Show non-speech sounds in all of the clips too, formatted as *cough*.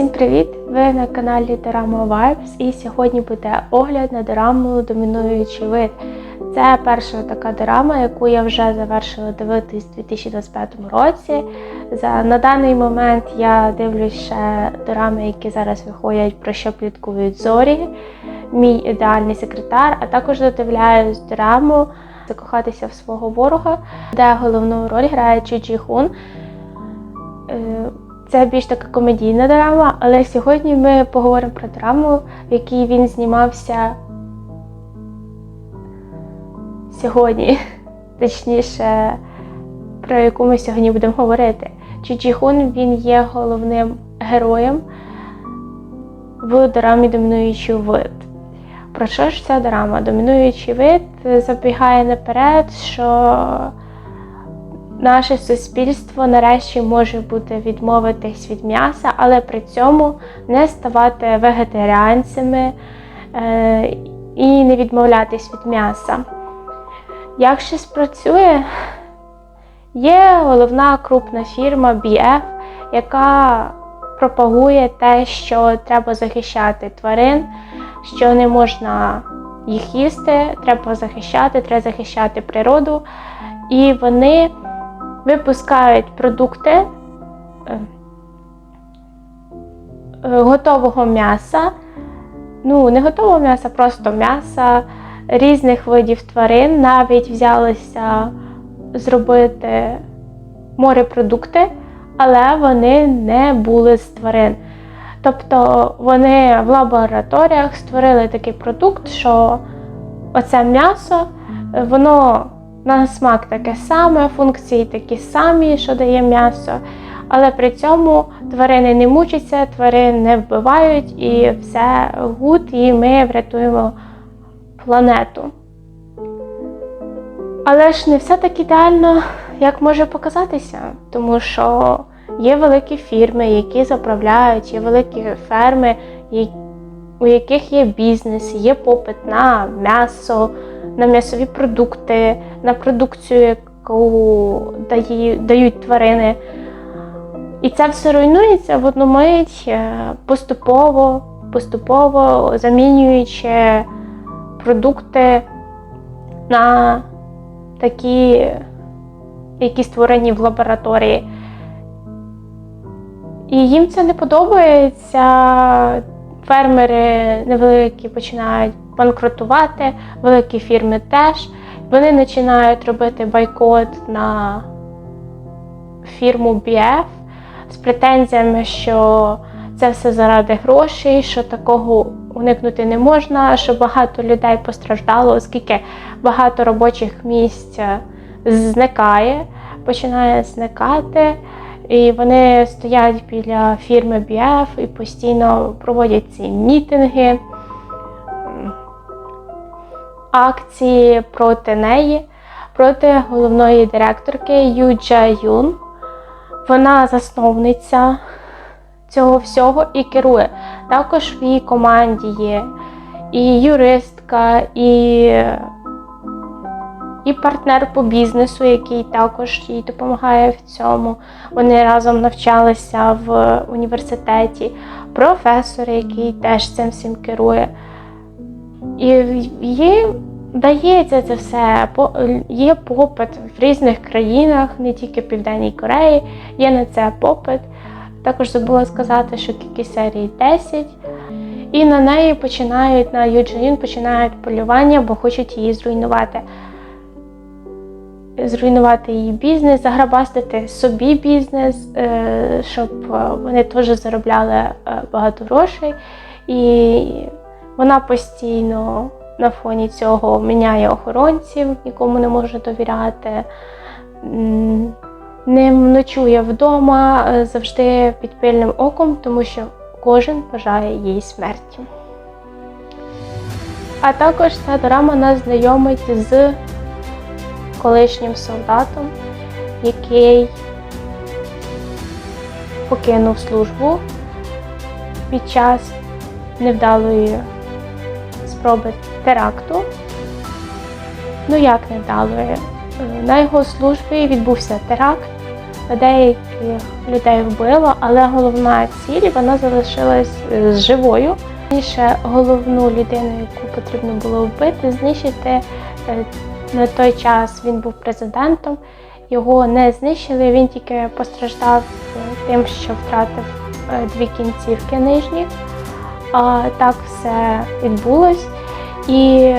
Всім привіт! Ви на каналі Dorama Vibes і сьогодні буде огляд на дораму Домінуючий вид. Це перша така дорама, яку я вже завершила дивитись у 2025 році. За, на даний момент я дивлюсь ще дорами, які зараз виходять, про що пліткують зорі, мій ідеальний секретар, а також додивляюсь дораму Закохатися в свого ворога, де головну роль грає Чі Хун. Це більш така комедійна драма, але сьогодні ми поговоримо про драму, в якій він знімався сьогодні, *laughs* точніше, про яку ми сьогодні будемо говорити. Чі Хун він є головним героєм в драмі Домінуючий вид. Про що ж ця драма? Домінуючий вид забігає наперед, що наше суспільство нарешті може бути відмовитись від м'яса, але при цьому не ставати вегетаріанцями е, і не відмовлятись від м'яса. Як ще спрацює, є головна крупна фірма BF, яка пропагує те, що треба захищати тварин, що не можна їх їсти, треба захищати, треба захищати природу. І вони випускають продукти е, е, готового м'яса, ну, не готового м'яса, просто м'яса різних видів тварин, навіть взялися зробити морепродукти, але вони не були з тварин. Тобто вони в лабораторіях створили такий продукт, що оце м'ясо, воно на смак таке саме, функції такі самі, що дає м'ясо, але при цьому тварини не мучаться, тварин не вбивають і все гуд, і ми врятуємо планету. Але ж не все так ідеально, як може показатися, тому що є великі фірми, які заправляють, є великі ферми, у яких є бізнес, є попит на м'ясо, на м'ясові продукти, на продукцію, яку дають тварини. І це все руйнується в одну мить е, поступово, поступово замінюючи продукти на такі, які створені в лабораторії. І їм це не подобається. Фермери невеликі починають банкрутувати, великі фірми теж. Вони починають робити бойкот на фірму BF з претензіями, що це все заради грошей, що такого уникнути не можна, що багато людей постраждало, оскільки багато робочих місць зникає, починає зникати. І вони стоять біля фірми BF і постійно проводять ці мітинги, акції проти неї, проти головної директорки Ю Джа Юн. Вона засновниця цього всього і керує. Також в її команді є і юристка, і і партнер по бізнесу, який також їй допомагає в цьому. Вони разом навчалися в університеті, професор, який теж цим всім керує. І їй дається це все. Є попит в різних країнах, не тільки в Південній Кореї, є на це попит. Також забула сказати, що кількість серій 10. І на неї починають, на Юджин починають полювання, бо хочуть її зруйнувати зруйнувати її бізнес, заграбастити собі бізнес, е, щоб е, вони теж заробляли е, багато грошей. І вона постійно на фоні цього міняє охоронців, нікому не може довіряти, не ночує вдома, завжди під пильним оком, тому що кожен бажає їй смерті. А також ця драма нас знайомить з колишнім солдатом, який покинув службу під час невдалої спроби теракту. Ну як невдалої? На його службі відбувся теракт, деяких людей вбило, але головна ціль вона залишилась е, живою. Головну людину, яку потрібно було вбити, знищити е, на той час він був президентом. Його не знищили, він тільки постраждав тим, що втратив е, дві кінцівки нижні. А так все відбулось. І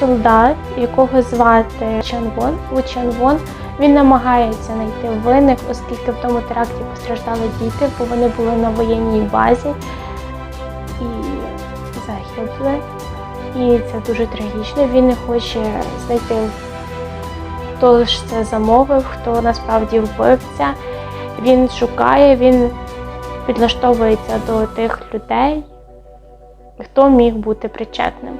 солдат, якого звати Чанвон, У Чанвон, він намагається знайти винних, оскільки в тому теракті постраждали діти, бо вони були на воєнній базі і загибли. І це дуже трагічно. Він не хоче знайти, хто ж це замовив, хто насправді вбивця. Він шукає, він підлаштовується до тих людей, хто міг бути причетним.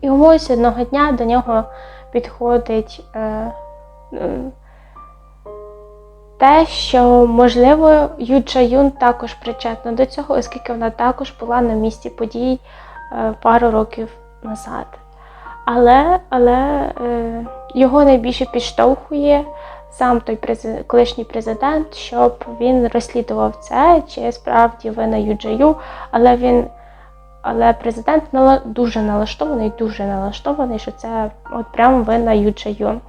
І ось одного дня до нього підходить е, е, те, що, можливо, Ю Ча Юн також причетна до цього, оскільки вона також була на місці подій пару років назад. Але, але е, його найбільше підштовхує сам той колишній президент, щоб він розслідував це, чи справді вина Юджаю, але він але президент дуже налаштований, дуже налаштований, що це от прямо вина Юджаю.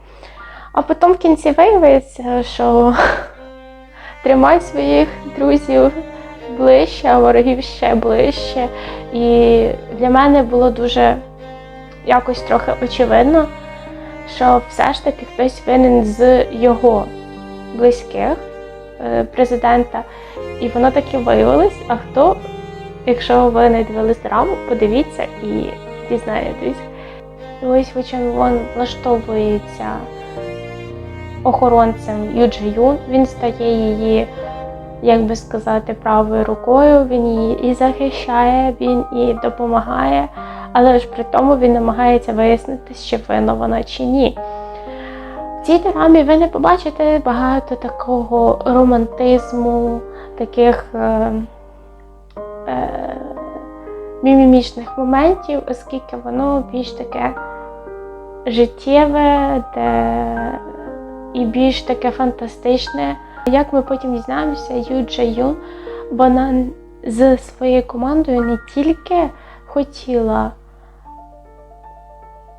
А потім в кінці виявиться, що *laughs* тримай своїх друзів ближче, а ворогів ще ближче. І для мене було дуже якось трохи очевидно, що все ж таки хтось винен з його близьких е, президента. І воно таки виявилось. А хто, якщо ви не дивились драму, подивіться і дізнаєтесь. Вичен Вон влаштовується охоронцем Юджи Юн. Він стає її, як би сказати, правою рукою. Він її і захищає, він і допомагає, але ж при тому він намагається вияснити, чи винна вона чи ні. В цій драмі ви не побачите багато такого романтизму, таких е, е, мімімічних моментів, оскільки воно більш таке життєве, де і більш таке фантастичне. Як ми потім дізнаємося, Ю Джа вона з своєю командою не тільки хотіла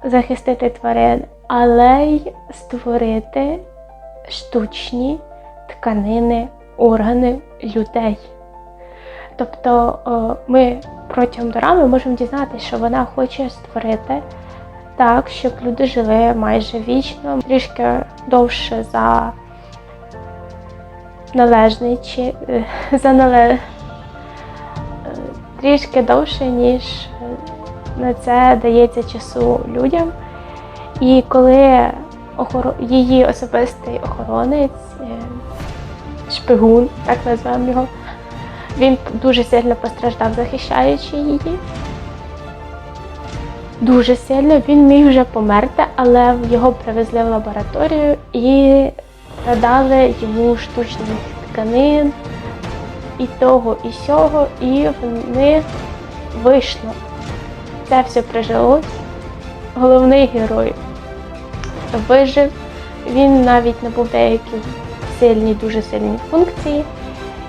захистити тварин, але й створити штучні тканини, органи людей. Тобто ми протягом дорами можемо дізнатися, що вона хоче створити так, щоб люди жили майже вічно, трішки довше за належний чи е, *laughs* за е, трішки довше, ніж е, на це дається часу людям. І коли її особистий охоронець, шпигун, так назвемо його, він дуже сильно постраждав, захищаючи її. Дуже сильно він міг вже померти, але його привезли в лабораторію і надали йому штучних тканин і того, і сього, і в них вийшло. Це все прижилось. Головний герой вижив. Він навіть набув деякі сильні, дуже сильні функції.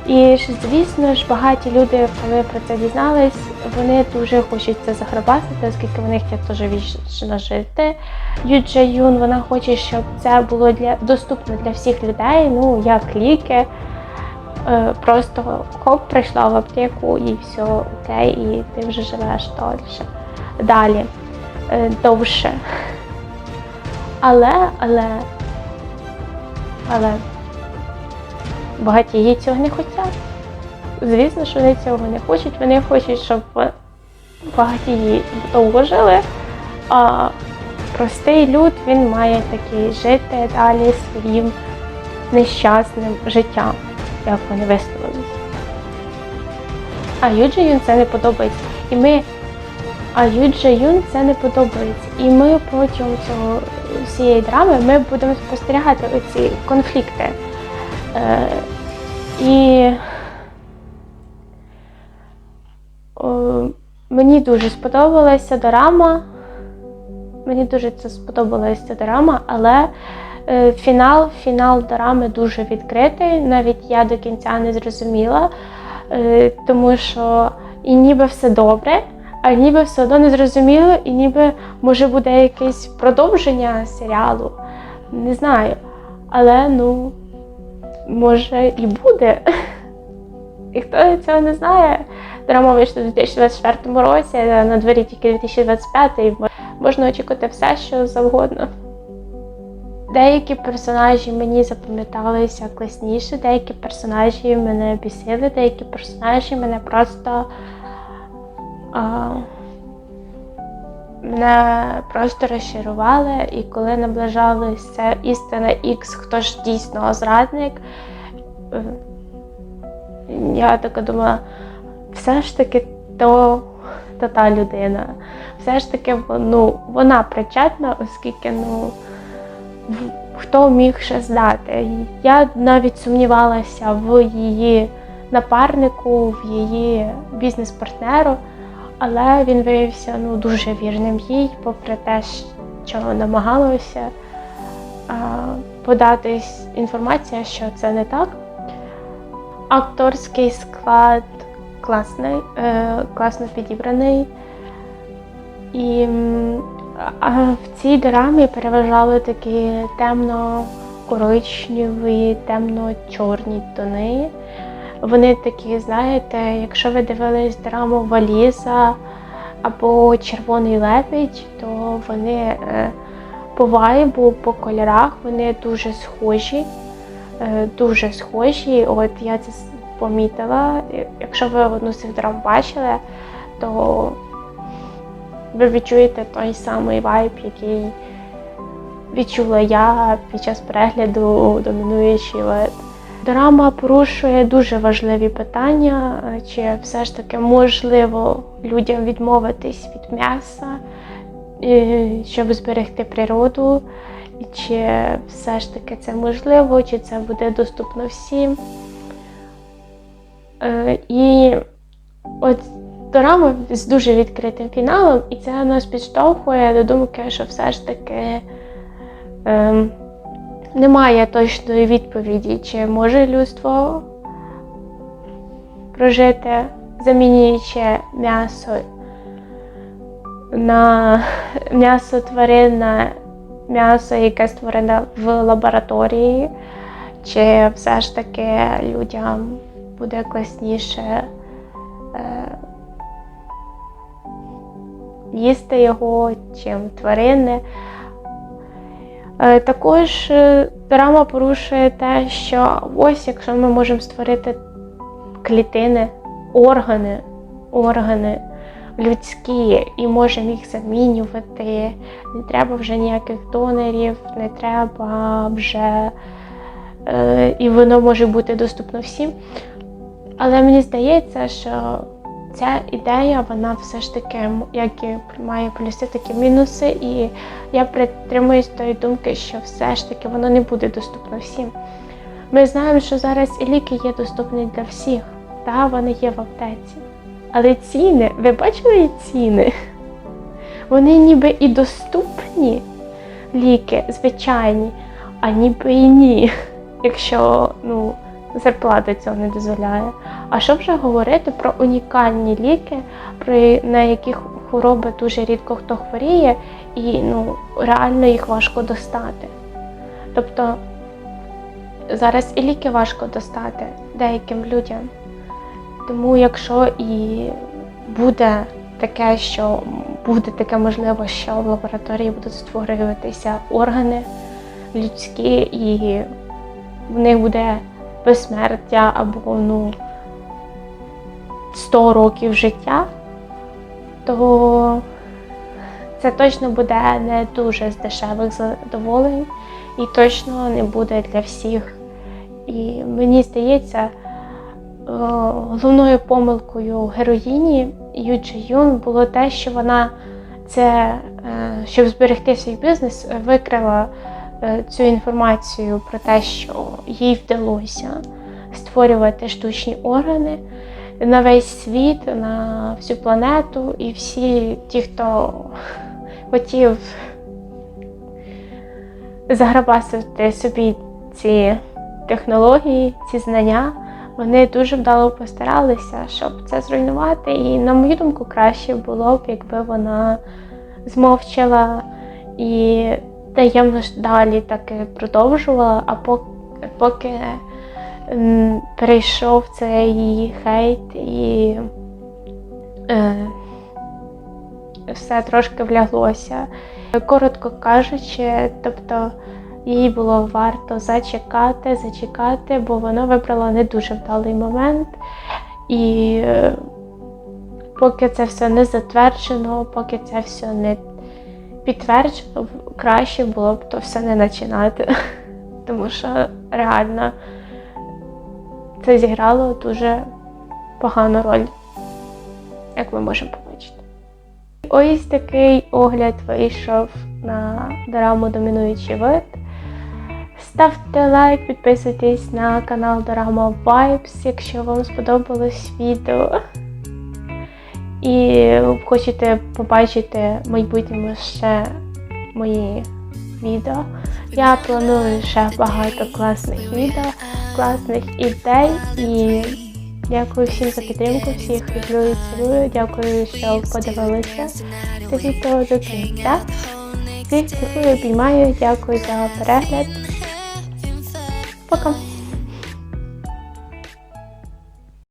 І ж, звісно ж, багаті люди, коли про це дізнались, вони дуже хочуть це заграбасити, оскільки вони хочуть теж вічно жити. Юджа Юн, вона хоче, щоб це було для доступно для всіх людей, ну як ліки. Е, Просто хоп, прийшла в аптеку і все окей, і ти вже живеш далі. Далі, е, довше. Але, але, але багатії цього не хочуть. Звісно, що вони цього не хочуть. Вони хочуть, щоб багатії довго жили, а простий люд він має таки жити далі своїм нещасним життям, як вони висловились. А Юджі Юн це не подобається. І ми а Юджа Юн це не подобається. І ми протягом цього всієї драми ми будемо спостерігати оці конфлікти. Е, і мені дуже сподобалася дорама. Мені дуже це сподобалася дорама, але Е, Фінал, фінал дорами дуже відкритий. Навіть я до кінця не зрозуміла, е, тому що і ніби все добре, а ніби все одно не зрозуміло, і ніби може буде якесь продовження серіалу. Не знаю. Але ну, може і буде. І хто цього не знає, драма вийшла у 2024 році, а на дворі тільки 2025, і можна очікувати все, що завгодно. Деякі персонажі мені запам'яталися класніше, деякі персонажі мене бісили, деякі персонажі мене просто а, мене просто розчарували. І коли наближалася істина X, хто ж дійсно зрадник, е, я така думала, все ж таки то, то та людина. Все ж таки ну, вона причетна, оскільки ну, хто міг ще здати. Я навіть сумнівалася в її напарнику, в її бізнес-партнеру, але він виявився ну, дуже вірним їй, попри те, що намагалося а, подати інформацію, що це не так. Акторський склад класний, е, класно підібраний. І в цій драмі переважали такі темно-коричневі, темно-чорні тони. Вони такі, знаєте, якщо ви дивились драму Валіза або Червоний лебідь, то вони е, по вайбу, по кольорах вони дуже схожі. Е, дуже схожі. От я це помітила. Якщо ви одну з цих драм бачили, то ви відчуєте той самий вайб, який відчула я під час перегляду домінуючий лед. Драма порушує дуже важливі питання, е, чи все ж таки можливо людям відмовитись від м'яса, е, щоб зберегти природу, чи все ж таки це можливо, чи це буде доступно всім. Е, І от дорама з дуже відкритим фіналом, і це нас підштовхує до думки, що все ж таки ем, немає точної відповіді, чи може людство прожити, замінюючи м'ясо на м'ясо тварин м'ясо, яке створене в лабораторії, чи все ж таки людям буде класніше е, їсти його, чим тварини. Е, Також е, драма порушує те, що ось якщо ми можемо створити клітини, органи, органи людські і можемо їх замінювати, не треба вже ніяких донорів, не треба вже е, і воно може бути доступно всім. Але мені здається, що ця ідея, вона все ж таки як і має плюси, так і мінуси. І я притримуюсь тої думки, що все ж таки воно не буде доступно всім. Ми знаємо, що зараз і ліки є доступні для всіх, та вони є в аптеці. Але ціни, ви бачили ціни? Вони ніби і доступні ліки, звичайні, а ніби і ні, якщо ну, зарплата цього не дозволяє. А що вже говорити про унікальні ліки, про на яких хвороби дуже рідко хто хворіє, і ну, реально їх важко достати. Тобто зараз і ліки важко достати деяким людям. Тому якщо і буде таке, що буде таке можливо, що в лабораторії будуть створюватися органи людські, і в них буде безсмертя або ну, 100 років життя, то це точно буде не дуже з дешевих задоволень і точно не буде для всіх. І мені здається, е, головною помилкою героїні Ю Джи Юн було те, що вона це, е, щоб зберегти свій бізнес, викрила цю інформацію про те, що їй вдалося створювати штучні органи на весь світ, на всю планету, і всі ті, хто хотів заграбасувати собі ці технології, ці знання. Вони дуже вдало постаралися, щоб це зруйнувати. І, на мою думку, краще було б, якби вона змовчала і таємно ж далі так і продовжувала, а поки, поки перейшов цей хейт і е, все трошки вляглося. Коротко кажучи, тобто їй було варто зачекати, зачекати, бо вона вибрала не дуже вдалий момент. І е, поки це все не затверджено, поки це все не підтверджено, краще було б то все не починати. *laughs* Тому що реально це зіграло дуже погану роль, як ми можемо побачити. Ось такий огляд вийшов на дораму Домінуючий вид. Ставте лайк, підписуйтесь на канал Дорама Vibes, якщо вам сподобалось відео. І хочете побачити в майбутньому ще мої відео. Я планую ще багато класних відео, класних ідей і дякую всім за підтримку, всіх люблю і цілую. Дякую, що подивилися це відео до кінця. Всіх цілую, обіймаю, дякую за перегляд. Пока!